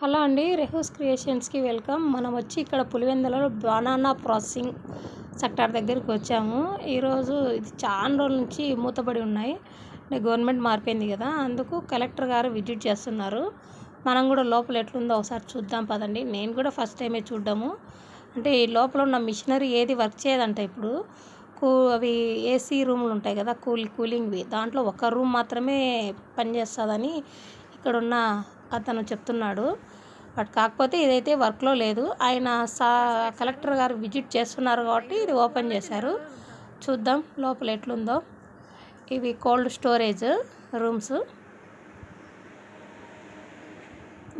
Hello అండి రెహూస్ క్రియేషన్స్కి welcome. మనం వచ్చి ఇక్కడ పులివెందులలో బనానా ప్రాసెసింగ్ సెక్టార్ దగ్గరికి వచ్చాము. ఈరోజు ఇది చాలా రోజుల నుంచి మూతపడి ఉన్నాయి. గవర్నమెంట్ మారిపోయింది కదా అందుకు కలెక్టర్ గారు విజిట్ చేస్తున్నారు. మనం కూడా లోపల ఎట్లుందో ఒకసారి చూద్దాం పదండి. నేను కూడా ఫస్ట్ టైమే చూడ్డాము. అంటే ఈ లోపల ఉన్న మిషనరీ ఏది వర్క్ చేయదంట ఇప్పుడు. కూ అవి ఏసీ రూమ్లు ఉంటాయి కదా కూల్ కూలింగ్వి. దాంట్లో ఒక రూమ్ మాత్రమే పనిచేస్తుందని ఇక్కడున్న అతను చెప్తున్నాడు. బట్ కాకపోతే ఇదైతే వర్క్లో లేదు. ఆయన సా కలెక్టర్ గారు విజిట్ చేస్తున్నారు కాబట్టి ఇది ఓపెన్ చేశారు. చూద్దాం లోపల ఎట్లుందో. ఇవి కోల్డ్ స్టోరేజ్ రూమ్స్.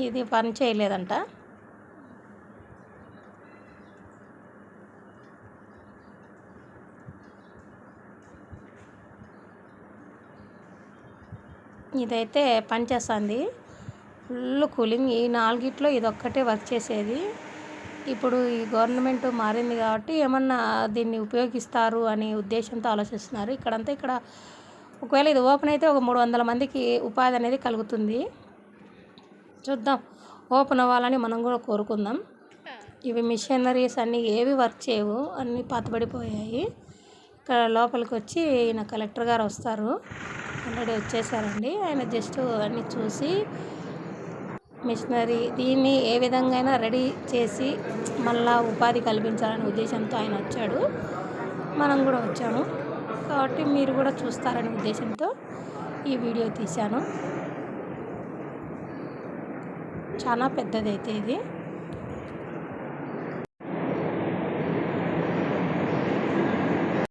ఇది పని చేయలేదంట. ఇదైతే పనిచేస్తుంది. Full cooling. ఈ నాలుగిట్లో ఇదొక్కటే వర్క్ చేసేది. ఇప్పుడు ఈ గవర్నమెంట్ మారింది కాబట్టి ఏమన్నా దీన్ని ఉపయోగిస్తారు అనే ఉద్దేశంతో ఆలోచిస్తున్నారు. ఇక్కడంతా ఇక్కడ ఒకవేళ ఇది ఓపెన్ అయితే ఒక మూడు వందల మందికి ఉపాధి అనేది కలుగుతుంది. చూద్దాం. ఓపెన్ అవ్వాలని మనం కూడా కోరుకుందాం. ఇవి మిషనరీస్ అన్నీ ఏవి వర్క్ చేయవు. అన్నీ పాతబడిపోయాయి. ఇక్కడ లోపలికి వచ్చి ఈయన కలెక్టర్ గారు వస్తారు. ఆల్రెడీ వచ్చేసారండి. ఆయన జస్ట్ అన్నీ చూసి మిషనరీ దీన్ని ఏ విధంగా అయినా రెడీ చేసి మళ్ళా ఉపాధి కల్పించాలనే ఉద్దేశంతో ఆయన వచ్చాడు. మనం కూడా వచ్చాము. కాబట్టి మీరు కూడా చూస్తారనే ఉద్దేశంతో ఈ వీడియో తీశాను. చాలా పెద్దదైతే ఇది.